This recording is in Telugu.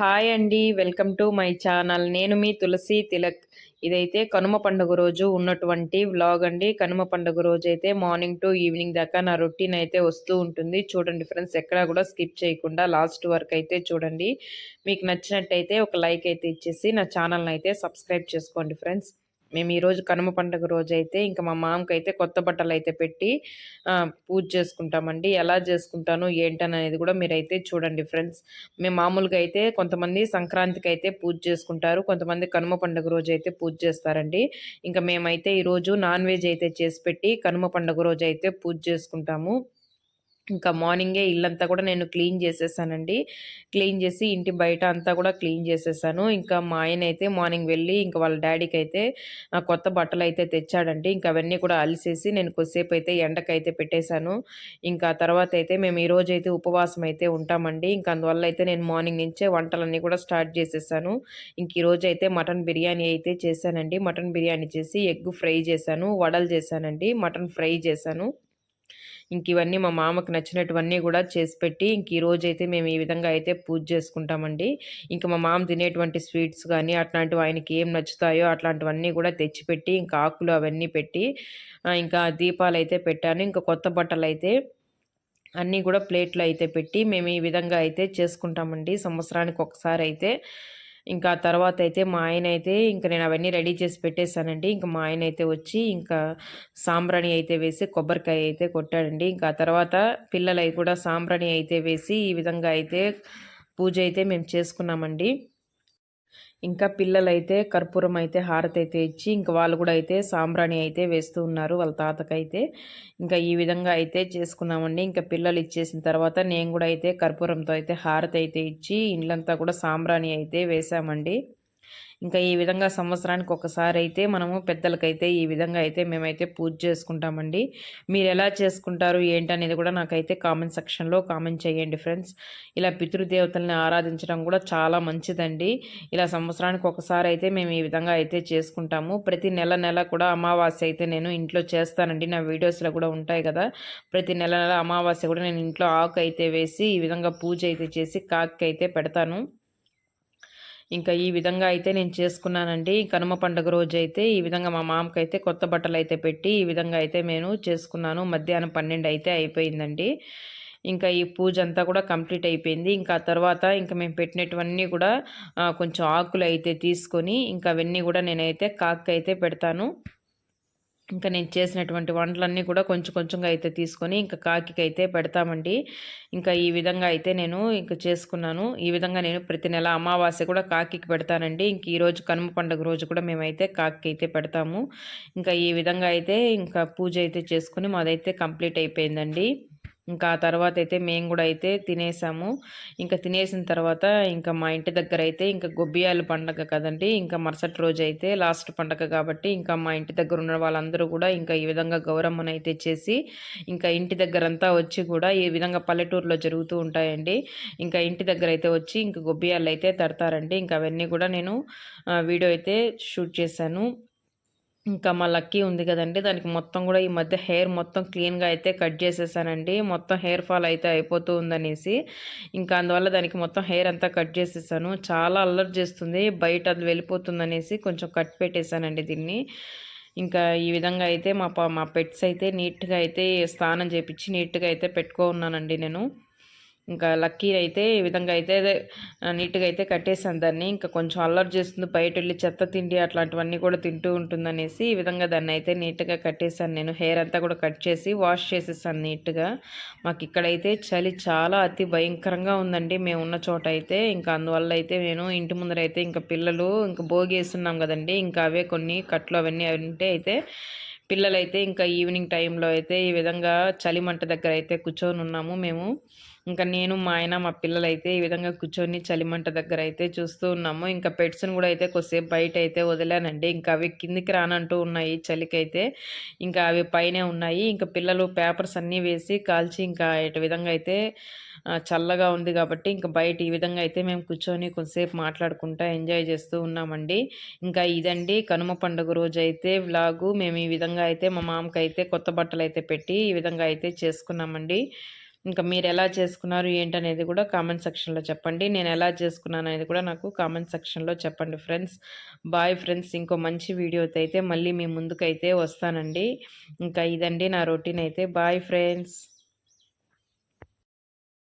హాయ్ అండి. Welcome to my channel. నేను మీ తులసి తిలక్. ఇదైతే కనుమ పండుగ రోజు ఉన్నటువంటి వ్లాగ్ అండి. కనుమ పండుగ రోజు అయితే మార్నింగ్ టు ఈవినింగ్ దాకా నా రొటీన్ అయితే వస్తూ ఉంటుంది. చూడండి ఫ్రెండ్స్ ఎక్కడా కూడా స్కిప్ చేయకుండా లాస్ట్ వరకు అయితే చూడండి. మీకు నచ్చినట్టయితే ఒక లైక్ అయితే ఇచ్చేసి నా ఛానల్ని అయితే సబ్స్క్రైబ్ చేసుకోండి ఫ్రెండ్స్. మేము ఈరోజు కనుమ పండుగ రోజు అయితే ఇంకా మా మామకి అయితే కొత్త బట్టలు అయితే పెట్టి పూజ చేసుకుంటామండి. ఎలా చేసుకుంటాను ఏంటనేది కూడా మీరైతే చూడండి ఫ్రెండ్స్. మేము మామూలుగా అయితే కొంతమంది సంక్రాంతికి అయితే పూజ చేసుకుంటారు కొంతమంది కనుమ పండుగ రోజు అయితే పూజ చేస్తారండి. ఇంకా మేమైతే ఈరోజు నాన్ వెజ్ అయితే చేసి పెట్టి కనుమ పండుగ రోజు అయితే పూజ చేసుకుంటాము. ఇంకా మార్నింగే ఇల్లంతా కూడా నేను క్లీన్ చేసేసానండి. క్లీన్ చేసి ఇంటి బయట అంతా కూడా క్లీన్ చేసేసాను. ఇంకా మా ఆయన అయితే మార్నింగ్ వెళ్ళి ఇంకా వాళ్ళ డాడీకి అయితే కొత్త బట్టలు అయితే తెచ్చాడండి. ఇంకా అవన్నీ కూడా అలిసేసి నేను కొద్దిసేపు అయితే ఎండకైతే పెట్టేశాను. ఇంకా తర్వాత అయితే మేము ఈ రోజు అయితే ఉపవాసం అయితే ఉంటామండి. ఇంకా అందువల్ల అయితే నేను మార్నింగ్ నుంచే వంటలన్నీ కూడా స్టార్ట్ చేసేసాను. ఇంక ఈరోజు అయితే మటన్ బిర్యానీ అయితే చేశానండి. మటన్ బిర్యానీ చేసి ఎగ్ ఫ్రై చేశాను. వడలు చేశానండి. మటన్ ఫ్రై చేశాను. ఇంక ఇవన్నీ మా మామకు నచ్చినటువన్నీ కూడా చేసి పెట్టి ఇంక ఈ రోజు అయితే మేము ఈ విధంగా అయితే పూజ చేసుకుంటామండి. ఇంకా మా మామ తినేటువంటి స్వీట్స్ కానీ అట్లాంటివి ఆయనకి ఏం నచ్చుతాయో అట్లాంటివన్నీ కూడా తెచ్చిపెట్టి ఇంకా ఆకులు అవన్నీ పెట్టి ఇంకా దీపాలు అయితే పెట్టాను. ఇంకా కొత్త బట్టలు అయితే అన్నీ కూడా ప్లేట్లు అయితే పెట్టి మేము ఈ విధంగా అయితే చేసుకుంటామండి. సంవత్సరానికి ఒకసారి అయితే ఇంకా తర్వాత అయితే మా ఆయన అయితే ఇంకా నేను అవన్నీ రెడీ చేసి పెట్టేశానండి. ఇంకా మా ఆయన అయితే వచ్చి ఇంకా సాంబ్రాణి అయితే వేసి కొబ్బరికాయ అయితే కొట్టాడండి. ఇంకా తర్వాత పిల్లలవి కూడా సాంబ్రాణి అయితే వేసి ఈ విధంగా అయితే పూజ అయితే మేము చేసుకున్నామండి. ఇంకా పిల్లలైతే కర్పూరం అయితే హారతి అయితే ఇచ్చి ఇంకా వాళ్ళు కూడా అయితే సాంబ్రాణి అయితే వేస్తూ ఉన్నారు వాళ్ళ తాతకైతే. ఇంకా ఈ విధంగా అయితే చేసుకున్నామండి. ఇంకా పిల్లలు ఇచ్చేసిన తర్వాత నేను కూడా అయితే కర్పూరంతో అయితే హారతి అయితే ఇచ్చి ఇండ్లంతా కూడా సాంబ్రాణి అయితే వేసామండి ఇంకా ఈ విధంగా సంవత్సరానికి ఒకసారి అయితే మనము పెద్దలకైతే ఈ విధంగా అయితే మేమైతే పూజ చేసుకుంటామండి. మీరు ఎలా చేసుకుంటారు ఏంటనేది కూడా నాకైతే కామెంట్ సెక్షన్లో కామెంట్ చేయండి ఫ్రెండ్స్. ఇలా పితృదేవతల్ని ఆరాధించడం కూడా చాలా మంచిదండి. ఇలా సంవత్సరానికి ఒకసారి అయితే మేము ఈ విధంగా అయితే చేసుకుంటాము. ప్రతి నెల నెల కూడా అమావాస్య అయితే నేను ఇంట్లో చేస్తానండి. నా వీడియోస్లో కూడా ఉంటాయి కదా. ప్రతి నెల నెల అమావాస్య కూడా నేను ఇంట్లో ఆకు అయితే వేసి ఈ విధంగా పూజ అయితే చేసి కాకి అయితే పెడతాను. ఇంకా ఈ విధంగా అయితే నేను చేసుకున్నానండి. కనుమ పండుగ రోజు అయితే ఈ విధంగా మా మామకి అయితే కొత్త బట్టలు అయితే పెట్టి ఈ విధంగా అయితే నేను చేసుకున్నాను. మధ్యాహ్నం పన్నెండు అయితే అయిపోయిందండి. ఇంకా ఈ పూజ అంతా కూడా కంప్లీట్ అయిపోయింది. ఇంకా తర్వాత ఇంకా మేము పెట్టినటువన్నీ కూడా కొంచెం ఆకులు అయితే తీసుకొని ఇంకా అవన్నీ కూడా నేనైతే కాక్ అయితే పెడతాను. ఇంకా నేను చేసినటువంటి వంటలన్నీ కూడా కొంచెం కొంచెంగా అయితే తీసుకొని ఇంకా కాకి అయితే పెడతామండి. ఇంకా ఈ విధంగా అయితే నేను ఇంకా చేసుకున్నాను. ఈ విధంగా నేను ప్రతి నెల అమావాస్య కూడా కాకి పెడతానండి. ఇంక ఈరోజు కనుమ పండుగ రోజు కూడా మేమైతే కాకి అయితే పెడతాము. ఇంకా ఈ విధంగా అయితే ఇంకా పూజ అయితే చేసుకుని మాదైతే కంప్లీట్ అయిపోయిందండి. ఇంకా ఆ తర్వాత అయితే మేము కూడా అయితే తినేసాము. ఇంకా తినేసిన తర్వాత ఇంకా మా ఇంటి దగ్గర అయితే ఇంకా గొబ్బియాలు పండగ కదండి ఇంకా మరుసటి రోజు అయితే లాస్ట్ పండగ కాబట్టి ఇంకా మా ఇంటి దగ్గర ఉన్న వాళ్ళందరూ కూడా ఇంకా ఈ విధంగా గౌరమ్మను అయితే చేసి ఇంకా ఇంటి దగ్గరంతా వచ్చి కూడా ఈ విధంగా పల్లెటూరులో జరుగుతూ ఉంటాయండి. ఇంకా ఇంటి దగ్గర అయితే వచ్చి ఇంకా గొబ్బియాలు అయితే తడతారండి. ఇంకా అవన్నీ కూడా నేను వీడియో అయితే షూట్ చేశాను. ఇంకా మా లక్కీ ఉంది కదండి దానికి మొత్తం కూడా ఈ మధ్య హెయిర్ మొత్తం క్లీన్గా అయితే కట్ చేసేసానండి మొత్తం హెయిర్ ఫాల్ అయితే అయిపోతూ ఉందనేసి ఇంకా అందువల్ల దానికి మొత్తం హెయిర్ అంతా కట్ చేసేసాను. చాలా అల్లరి చేస్తుంది బయట అది వెళ్ళిపోతుందనేసి కొంచెం కట్ పెట్టేశానండి దీన్ని. ఇంకా ఈ విధంగా అయితే మా మా పెట్స్ అయితే నీట్గా అయితే స్నానం చేపించి నీట్గా అయితే పెట్టుకో ఉన్నానండి నేను. ఇంకా లక్కీ అయితే ఈ విధంగా అయితే నీట్గా అయితే కట్టేసాను దాన్ని. ఇంకా కొంచెం అల్లరి చేస్తుంది బయట వెళ్ళి చెత్త తిండి అట్లాంటివన్నీ కూడా తింటూ ఉంటుందనేసి ఈ విధంగా దాన్ని అయితే నీట్గా కట్టేశాను నేను. హెయిర్ అంతా కూడా కట్ చేసి వాష్ చేసేసాను నీట్గా. మాకు ఇక్కడైతే చలి చాలా అతి భయంకరంగా ఉందండి. మేము ఉన్న చోట అయితే ఇంకా అందువల్ల అయితే నేను ఇంటి ముందర అయితే ఇంకా పిల్లలు ఇంకా భోగి వేస్తున్నాం కదండి. ఇంకా అవే కొన్ని కట్లు అవన్నీ ఉంటే అయితే పిల్లలైతే ఇంకా ఈవినింగ్ టైంలో అయితే ఈ విధంగా చలిమంట దగ్గర అయితే కూర్చొని ఉన్నాము మేము. ఇంకా నేను మా ఆయన మా పిల్లలు అయితే ఈ విధంగా కూర్చొని చలిమంట దగ్గర అయితే చూస్తూ ఉన్నాము. ఇంకా పెట్స్ని కూడా అయితే కొద్దిసేపు బయట అయితే వదిలానండి. ఇంకా అవి కిందికి రానంటూ ఉన్నాయి చలికైతే. ఇంకా అవి పైనే ఉన్నాయి. ఇంకా పిల్లలు పేపర్స్ అన్నీ వేసి కాల్చి ఇంకా ఇటు విధంగా అయితే చల్లగా ఉంది కాబట్టి ఇంకా బయట ఈ విధంగా అయితే మేము కూర్చొని కొద్దిసేపు మాట్లాడుకుంటా ఎంజాయ్ చేస్తూ ఉన్నామండి. ఇంకా ఇదండి కనుమ పండుగ రోజు అయితే వ్లాగు. మేము ఈ విధంగా అయితే మా మామకి అయితే కొత్త బట్టలు అయితే పెట్టి ఈ విధంగా అయితే చేసుకున్నామండి. ఇంకా మీరు ఎలా చేసుకున్నారు ఏంటనేది కూడా కామెంట్ సెక్షన్లో చెప్పండి. నేను ఎలా చేసుకున్నాను అనేది కూడా నాకు కామెంట్ సెక్షన్లో చెప్పండి ఫ్రెండ్స్ బాయ్ ఫ్రెండ్స్ ఇంకో మంచి వీడియోతో అయితే మళ్ళీ మీ ముందుకైతే వస్తానండి. ఇంకా ఇదండి నా రొటీన్ అయితే. Bye friends